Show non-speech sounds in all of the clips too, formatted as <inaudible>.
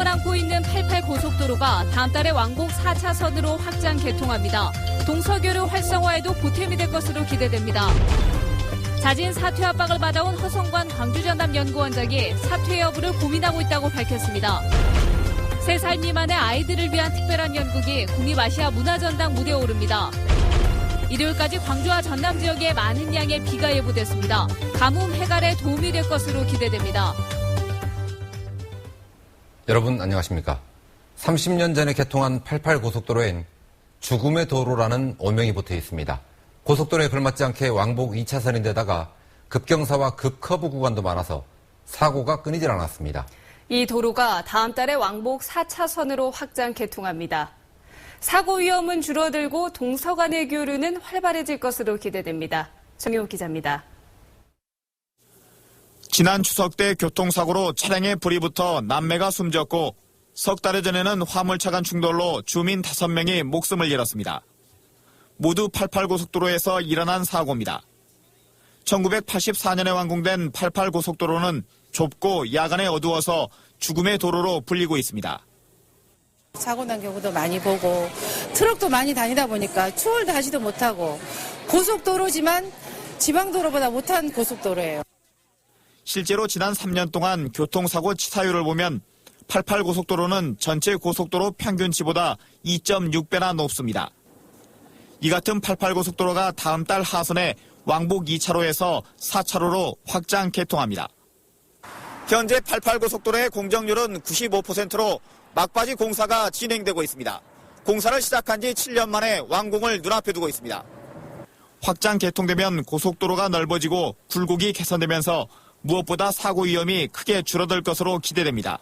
혼란을 안고 있는 88 고속도로가 다음 달에 왕복 4차선으로 확장 개통합니다. 동서교류 활성화에도 보탬이 될 것으로 기대됩니다. 자진 사퇴 압박을 받아온 허성관 광주전남연구원장이 사퇴 여부를 고민하고 있다고 밝혔습니다. 3살 미만의 아이들을 위한 특별한 연극이 국립아시아 문화전당 무대에 오릅니다. 일요일까지 광주와 전남 지역에 많은 양의 비가 예보됐습니다. 가뭄 해갈에 도움이 될 것으로 기대됩니다. 여러분 안녕하십니까? 30년 전에 개통한 88 고속도로엔 죽음의 도로라는 오명이 붙어 있습니다. 고속도로에 걸맞지 않게 왕복 2차선인데다가 급경사와 급커브 구간도 많아서 사고가 끊이질 않았습니다. 이 도로가 다음 달에 왕복 4차선으로 확장 개통합니다. 사고 위험은 줄어들고 동서 간의 교류는 활발해질 것으로 기대됩니다. 정효 기자입니다. 지난 추석 때 교통사고로 차량에 불이 붙어 남매가 숨졌고 석달 전에는 화물차 간 충돌로 주민 5명이 목숨을 잃었습니다. 모두 88고속도로에서 일어난 사고입니다. 1984년에 완공된 88고속도로는 좁고 야간에 어두워서 죽음의 도로로 불리고 있습니다. 사고 난 경우도 많이 보고 트럭도 많이 다니다 보니까 추월도 하지도 못하고 고속도로지만 지방도로보다 못한 고속도로예요. 실제로 지난 3년 동안 교통사고 치사율을 보면 88 고속도로는 전체 고속도로 평균치보다 2.6배나 높습니다. 이 같은 88 고속도로가 다음 달 하순에 왕복 2차로에서 4차로로 확장 개통합니다. 현재 88 고속도로의 공정률은 95%로 막바지 공사가 진행되고 있습니다. 공사를 시작한 지 7년 만에 완공을 눈앞에 두고 있습니다. 확장 개통되면 고속도로가 넓어지고 굴곡이 개선되면서 무엇보다 사고 위험이 크게 줄어들 것으로 기대됩니다.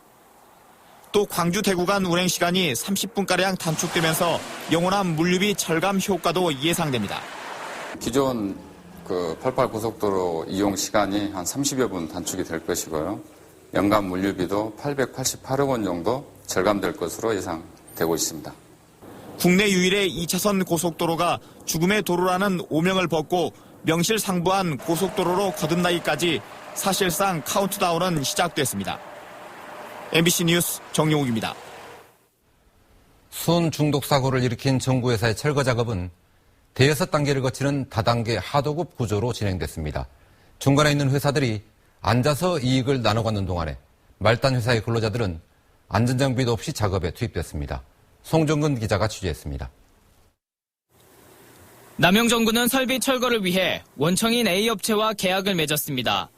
또 광주 대구 간 운행 시간이 30분가량 단축되면서 영원한 물류비 절감 효과도 예상됩니다. 기존 그 88 고속도로 이용 시간이 한 30여 분 단축이 될 것이고요. 연간 물류비도 888억 원 정도 절감될 것으로 예상되고 있습니다. 국내 유일의 2차선 고속도로가 죽음의 도로라는 오명을 벗고 명실상부한 고속도로로 거듭나기까지 사실상 카운트다운은 시작됐습니다. MBC 뉴스 정용욱입니다. 순 중독 사고를 일으킨 정부회사의 철거 작업은 대여섯 단계를 거치는 다단계 하도급 구조로 진행됐습니다. 중간에 있는 회사들이 앉아서 이익을 나눠 갖는 동안에 말단 회사의 근로자들은 안전장비도 없이 작업에 투입됐습니다. 송정근 기자가 취재했습니다. 남영정부는 설비 철거를 위해 원청인 A업체와 계약을 맺었습니다.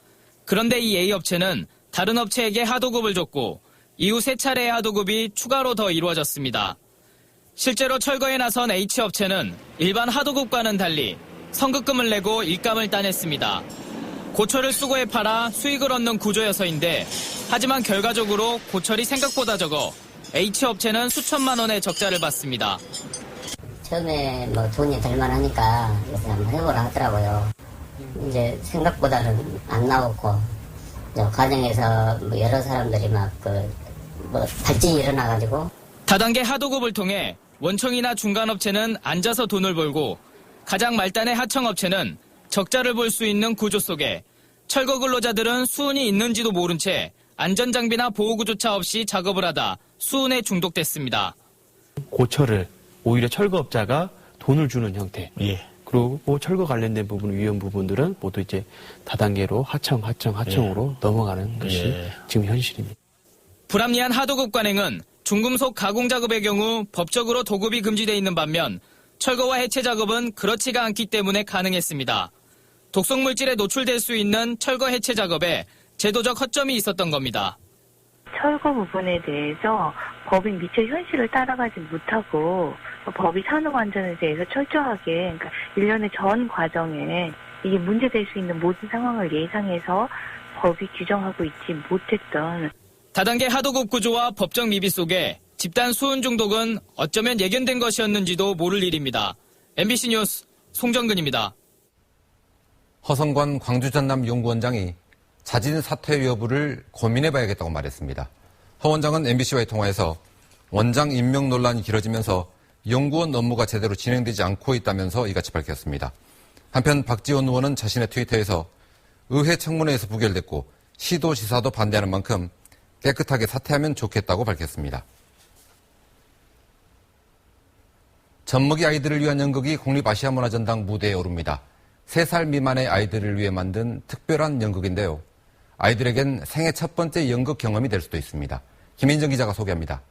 그런데 이 A업체는 다른 업체에게 하도급을 줬고 이후 세 차례의 하도급이 추가로 더 이루어졌습니다. 실제로 철거에 나선 H업체는 일반 하도급과는 달리 성급금을 내고 일감을 따냈습니다. 고철을 수거해 팔아 수익을 얻는 구조여서인데 하지만 결과적으로 고철이 생각보다 적어 H업체는 수천만 원의 적자를 봤습니다. 처음에 뭐 돈이 될 만하니까 그래서 한번 해보라 하더라고요. 이제 생각보다는 안 나왔고 이제 과정에서 뭐 여러 사람들이 막그뭐 발진이 일어나가지고 다단계 하도급을 통해 원청이나 중간업체는 앉아서 돈을 벌고 가장 말단의 하청업체는 적자를 볼 수 있는 구조 속에 철거 근로자들은 수은이 있는지도 모른 채 안전장비나 보호구조차 없이 작업을 하다 수은에 중독됐습니다. 고철을 오히려 철거업자가 돈을 주는 형태. 그리고 철거 관련된 부분, 위험 부분들은 모두 이제 다단계로 하청, 하청, 하청으로 넘어가는 것이 지금 현실입니다. 불합리한 하도급 관행은 중금속 가공 작업의 경우 법적으로 도급이 금지돼 있는 반면 철거와 해체 작업은 그렇지가 않기 때문에 가능했습니다. 독성 물질에 노출될 수 있는 철거 해체 작업에 제도적 허점이 있었던 겁니다. 철거 부분에 대해서 법인 미처 현실을 따라가지 못하고 법이 산업 안전에 대해서 철저하게 그러니까 일련의 전 과정에 이게 문제될 수 있는 모든 상황을 예상해서 법이 규정하고 있지 못했던 다단계 하도급 구조와 법적 미비 속에 집단 수은 중독은 어쩌면 예견된 것이었는지도 모를 일입니다. MBC 뉴스 송정근입니다. 허성관 광주전남 연구원장이 자진 사퇴 여부를 고민해봐야겠다고 말했습니다. 허 원장은 MBC와의 통화에서 원장 임명 논란이 길어지면서 연구원 업무가 제대로 진행되지 않고 있다면서 이같이 밝혔습니다. 한편 박지원 의원은 자신의 트위터에서 의회 청문회에서 부결됐고 시도지사도 반대하는 만큼 깨끗하게 사퇴하면 좋겠다고 밝혔습니다. 젖먹이 아이들을 위한 연극이 국립아시아문화전당 무대에 오릅니다. 3살 미만의 아이들을 위해 만든 특별한 연극인데요. 아이들에겐 생애 첫 번째 연극 경험이 될 수도 있습니다. 김인정 기자가 소개합니다.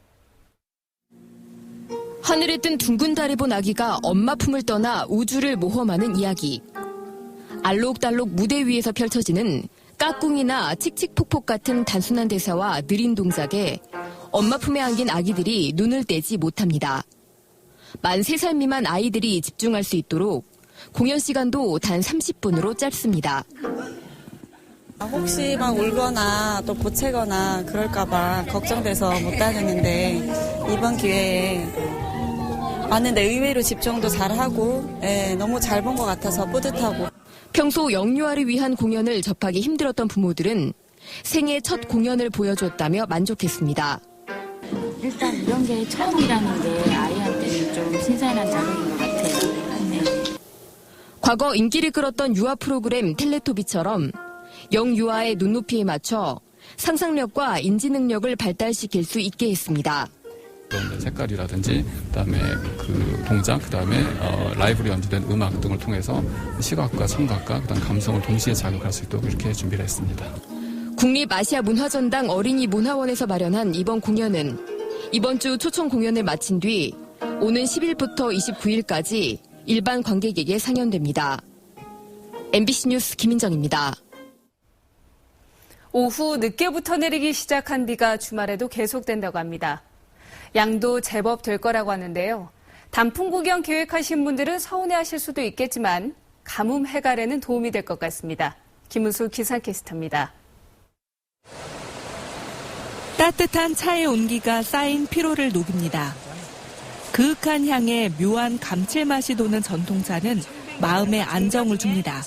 하늘에 뜬 둥근 달을 본 아기가 엄마 품을 떠나 우주를 모험하는 이야기. 알록달록 무대 위에서 펼쳐지는 까꿍이나 칙칙폭폭 같은 단순한 대사와 느린 동작에 엄마 품에 안긴 아기들이 눈을 떼지 못합니다. 만 3살 미만 아이들이 집중할 수 있도록 공연 시간도 단 30분으로 짧습니다. 혹시 막 울거나 또 보채거나 그럴까봐 걱정돼서 못 다녔는데 이번 기회에 왔는데 의외로 집중도 잘하고 예, 너무 잘 본 것 같아서 뿌듯하고 평소 영유아를 위한 공연을 접하기 힘들었던 부모들은 생애 첫 공연을 보여줬다며 만족했습니다. 일단 이런 게 처음이라는 게 아이한테는 좀 신선한 자극인 것 같아요. 네. 과거 인기를 끌었던 유아 프로그램 텔레토비처럼 영유아의 눈높이에 맞춰 상상력과 인지 능력을 발달시킬 수 있게 했습니다. 그런 색깔이라든지 그다음에 그 동작 그다음에 어, 라이브로 연주된 음악 등을 통해서 시각과 청각과 그다음 감성을 동시에 자극할 수 있도록 이렇게 준비를 했습니다. 국립 아시아 문화전당 어린이 문화원에서 마련한 이번 공연은 이번 주 초청 공연을 마친 뒤 오는 10일부터 29일까지 일반 관객에게 상연됩니다. MBC 뉴스 김인정입니다. 오후 늦게부터 내리기 시작한 비가 주말에도 계속된다고 합니다. 양도 제법 될 거라고 하는데요. 단풍 구경 계획하신 분들은 서운해하실 수도 있겠지만 가뭄 해갈에는 도움이 될 것 같습니다. 김은수 기상캐스터입니다. 따뜻한 차의 온기가 쌓인 피로를 녹입니다. 그윽한 향에 묘한 감칠맛이 도는 전통차는 마음에 안정을 줍니다.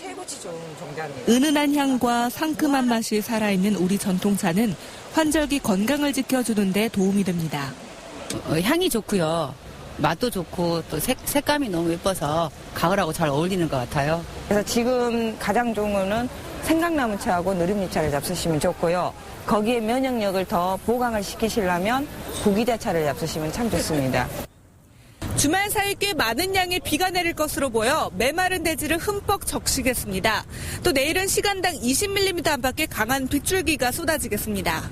은은한 향과 상큼한 맛이 살아있는 우리 전통차는 환절기 건강을 지켜주는 데 도움이 됩니다. 어, 향이 좋고요. 맛도 좋고 또 색, 색감이 너무 예뻐서 가을하고 잘 어울리는 것 같아요. 그래서 지금 가장 좋은 거는 생강나무차하고 느릅잎차를 잡수시면 좋고요. 거기에 면역력을 더 보강을 시키시려면 구기자차를 잡수시면 참 좋습니다. <laughs> 주말 사이 꽤 많은 양의 비가 내릴 것으로 보여 메마른 대지를 흠뻑 적시겠습니다. 또 내일은 시간당 20mm 안팎의 강한 빗줄기가 쏟아지겠습니다.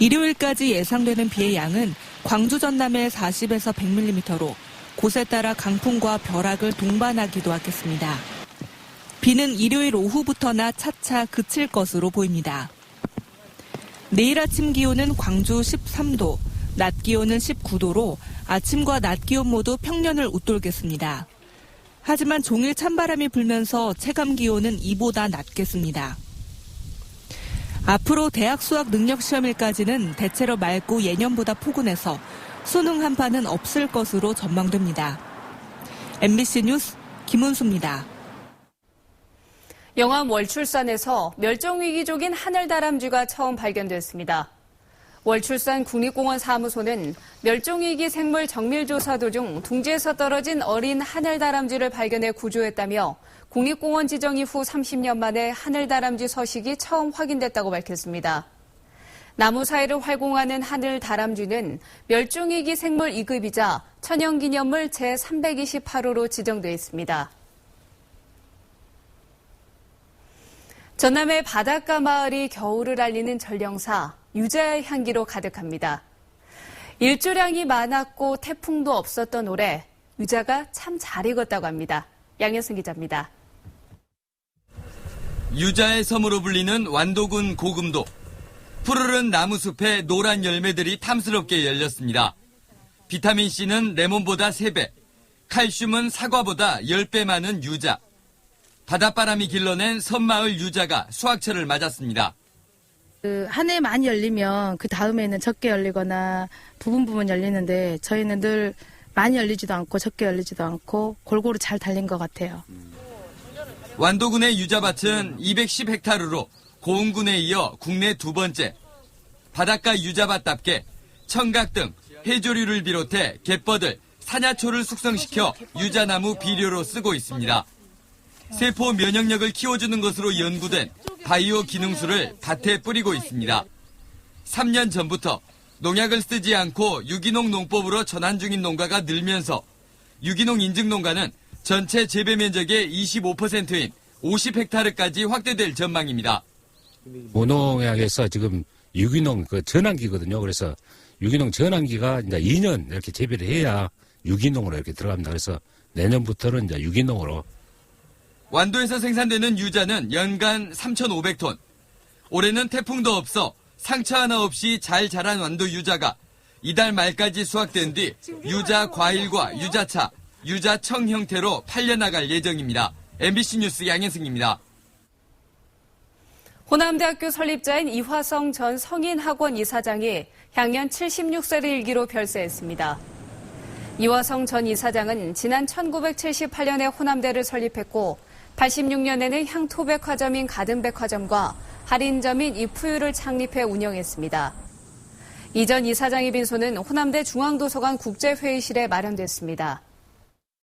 일요일까지 예상되는 비의 양은 광주 전남에 40에서 100mm로 곳에 따라 강풍과 벼락을 동반하기도 하겠습니다. 비는 일요일 오후부터나 차차 그칠 것으로 보입니다. 내일 아침 기온은 광주 13도, 낮 기온은 19도로 아침과 낮 기온 모두 평년을 웃돌겠습니다. 하지만 종일 찬바람이 불면서 체감 기온은 이보다 낮겠습니다. 앞으로 대학 수학 능력 시험일까지는 대체로 맑고 예년보다 포근해서 수능 한파는 없을 것으로 전망됩니다. MBC 뉴스 김은수입니다. 영암 월출산에서 멸종위기종인 하늘다람쥐가 처음 발견됐습니다. 월출산 국립공원 사무소는 멸종위기 생물 정밀조사 도중 둥지에서 떨어진 어린 하늘다람쥐를 발견해 구조했다며 국립공원 지정 이후 30년 만에 하늘다람쥐 서식이 처음 확인됐다고 밝혔습니다. 나무 사이를 활공하는 하늘다람쥐는 멸종위기 생물 2급이자 천연기념물 제328호로 지정돼 있습니다. 전남의 바닷가 마을이 겨울을 알리는 전령사 유자의 향기로 가득합니다. 일조량이 많았고 태풍도 없었던 올해 유자가 참 잘 익었다고 합니다. 양현승 기자입니다. 유자의 섬으로 불리는 완도군 고금도. 푸르른 나무숲에 노란 열매들이 탐스럽게 열렸습니다. 비타민C는 레몬보다 3배, 칼슘은 사과보다 10배 많은 유자. 바닷바람이 길러낸 섬마을 유자가 수확철을 맞았습니다. 그 한 해 많이 열리면 그 다음에는 적게 열리거나 부분 부분 열리는데 저희는 늘 많이 열리지도 않고 적게 열리지도 않고 골고루 잘 달린 것 같아요. 완도군의 유자밭은 210헥타르로 고흥군에 이어 국내 두 번째. 바닷가 유자밭답게 청각 등 해조류를 비롯해 갯벌들, 산야초를 숙성시켜 유자나무 비료로 쓰고 있습니다. 세포 면역력을 키워주는 것으로 연구된 바이오 기능수를 밭에 뿌리고 있습니다. 3년 전부터 농약을 쓰지 않고 유기농 농법으로 전환 중인 농가가 늘면서 유기농 인증 농가는 전체 재배 면적의 25%인 50헥타르까지 확대될 전망입니다. 무농약에서 지금 유기농 그 전환기거든요. 그래서 유기농 전환기가 이제 2년 이렇게 재배를 해야 유기농으로 이렇게 들어갑니다. 그래서 내년부터는 이제 유기농으로 완도에서 생산되는 유자는 연간 3,500톤. 올해는 태풍도 없어 상처 하나 없이 잘 자란 완도 유자가 이달 말까지 수확된 뒤 유자 과일과 유자차, 유자청 형태로 팔려나갈 예정입니다. MBC 뉴스 양현승입니다. 호남대학교 설립자인 이화성 전 성인학원 이사장이 향년 76세를 일기로 별세했습니다. 이화성 전 이사장은 지난 1978년에 호남대를 설립했고 86년에는 향토백화점인 가든백화점과 할인점인 이푸유를 창립해 운영했습니다. 이전 이사장의 빈소는 호남대 중앙도서관 국제회의실에 마련됐습니다.